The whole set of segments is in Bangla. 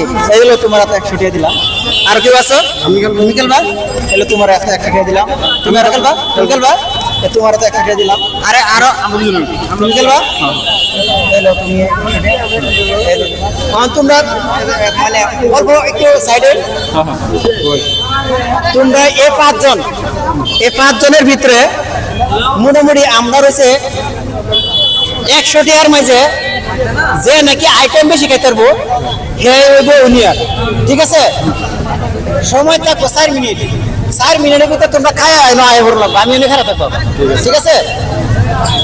জি এগুলো তোমার হাতে একশো টাকা দিলাম। আর কেউ আছো? তুমি খেলবা এগুলো তোমার হাতে একশো টাকা দিলাম। তুমি আরও খেলবা খেলবা এ তোমার হাতে একশো টাকা দিলাম। আরে আরও তুমি। খেলবা এগুলো তোমরা মানে অল্প একটু সাইডে তোমরা এ পাঁচজন এই পাঁচজনের ভিতরে মোটামুটি আমরা রয়েছে একশো টিয়ার মাঝে যে নাকি আইটেম বেশি খাইতে পারব হে হইব উনিয়ার। ঠিক আছে? সময় থাকব চার মিনিট। চার মিনিটের ভিতরে তোমরা খাই আয় না আয় ভরলাম আমি এনে খারাপ থাকব। ঠিক আছে।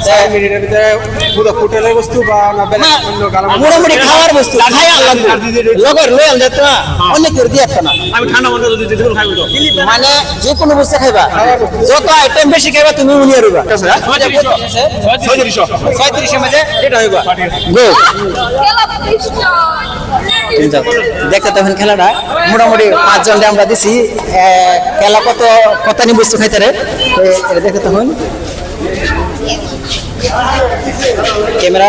চার মিনিটের ভিতরে পুরো বস্তু বা না না, অন্য কারও মোটামুটি খাওয়ার বস্তু লগর অনেক করে দিয়ে না। মানে যে কোনো বস্তু খাইবা। যত আইটেম বেশি খাইবা তুমি উনিয়ে রইবা ছয়ত্রিশের মাঝে এটা হইবা। গো দেখতে তখন খেলাটা, মোটামুটি পাঁচজন আমরা দিছি। খেলা কত কত নি বস্তু খাইতে রে? দেখতে তখন ক্যামেরা।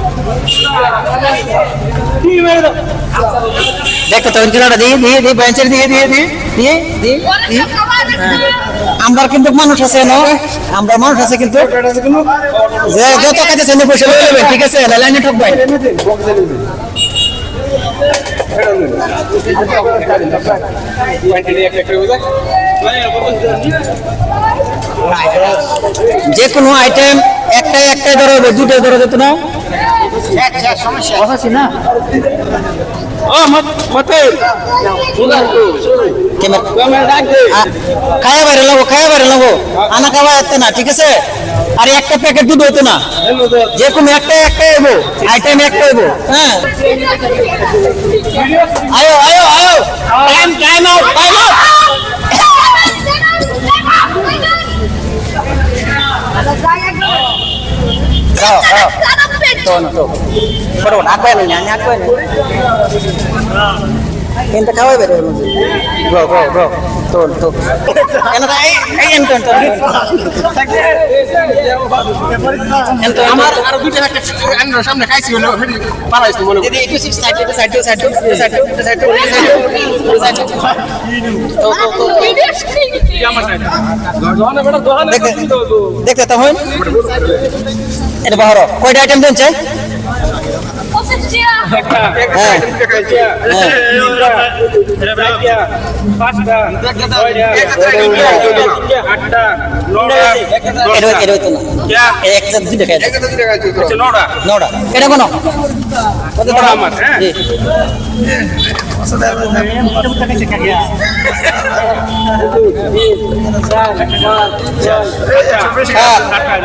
দেখতে তখন খেলাটা দিয়ে দিয়ে দিয়ে দিয়ে আমরা কিন্তু মানুষ আছে, না? আমরা মানুষ আছে কিন্তু ঠিক আছে? যে কোনো আইটেম একটাই একটাই ধরা হবে দুটাই ধরা যেত না। আনা না ঠিক আছে আর একটা প্যাকেট দুধ হতো না যে কোনো একটা একটা এবো আইটেম একটা এবো হ্যাঁ আয়ো আয়ো আয়ো। Time time out time out তো না তো বড় আগে না না সামনে খাইছি পালাইছি মনে তো তো তো দেখতে তো হন এটা বাহর কয়টা আইটেম দেন চাই হ্যাঁ এটা কোন কত টাকা আমার, হ্যাঁ।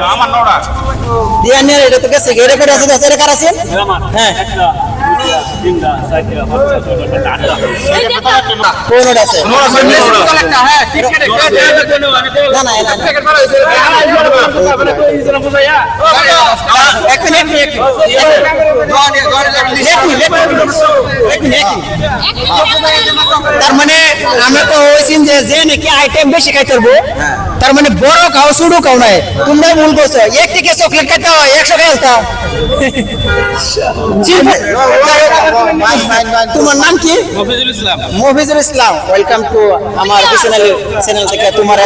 আমার নড়া। দিয়া নিয়ে এটা তো গেছে এটা করে আছে আছে এটা কার আছে হ্যাঁ কোন ওটা আছে নড়া কই নড়া হ্যাঁ না না না এক মিনিট এক মিনিট তার মানে আমরা তো হয়েছেন যে যে নাকি আইটেম বেশি খাইতে পারব তার মানে বড় খাও ছোটো খাও নাই তোমরা ভুল করছ এক থেকে চকলেট খাইতে হয় একশো খেলতা তোমার নাম কি? মফিজুল ইসলাম। মফিজুল ইসলাম ওয়েলকাম টু আমার চ্যানেল চ্যানেল থেকে তোমার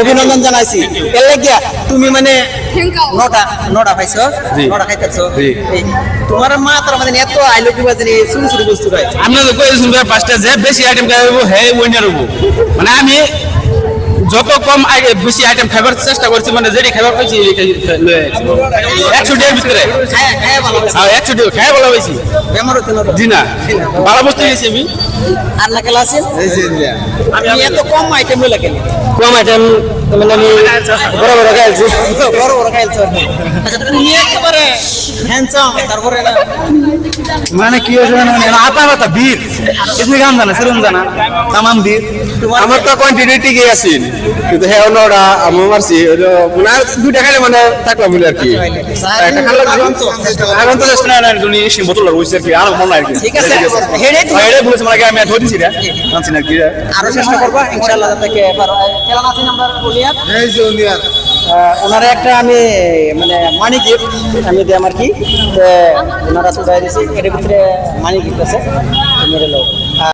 অভিনন্দন জানাইছি। এর লাগিয়া তুমি মানে নটা নটা পাইছো? নটা খাইতেছো? তোমার মা তার মানে এত আইলো কি বাজে শুরু শুরু বস্তু খাই আমরা তো কইছেন ভাই যে বেশি আইটেম খাইবো হে উইনার হব মানে আমি যত কম বেশি আইটেম খাবার চেষ্টা করছি মানে যেটি খাবার পাইছি একশো ডের ভিতরে। একশো ডে খাই ভালো পাইছি। জি না। ভালো বস্তু গেছি আমি। আর না খেলা আছে? আমি এত কম আইটেম লইলা কেন কম মানে আমি বড় বড় খেলছি। বড় বড় আচ্ছা তুমি একেবারে হ্যান্ডসাম তারপরে মানে কি হয়েছে মানে বীর। এমনি গান জানা সেরকম জানা। তামাম বীর। আমার তো কন্টিনিউ টিকে আছেন কিন্তু হ্যাঁ ওরা আমি মারছি। হলো মানে দুইটা খাইলে মানে থাকলাম বলে আর কি। এখন তো জাস্ট না তুমি এসে বোতল রয়েছে আর কি। আর মনে আর কি। ঠিক আছে হেডে তুমি বলেছে মানে আমি ধরে দিছি রে জানছি না কি। আরও চেষ্টা করবা ইনশাআল্লাহ যাতে কে পারো। আছেন আমরা বলিয়া এই যে উনিয়ার। ওনারা একটা আমি মানে মানি গিফট আমি দিয়ে আমার কি? তো ওনারা সুদাই দিছি এর ভিতরে মানি গিফট আছে মেরে লোক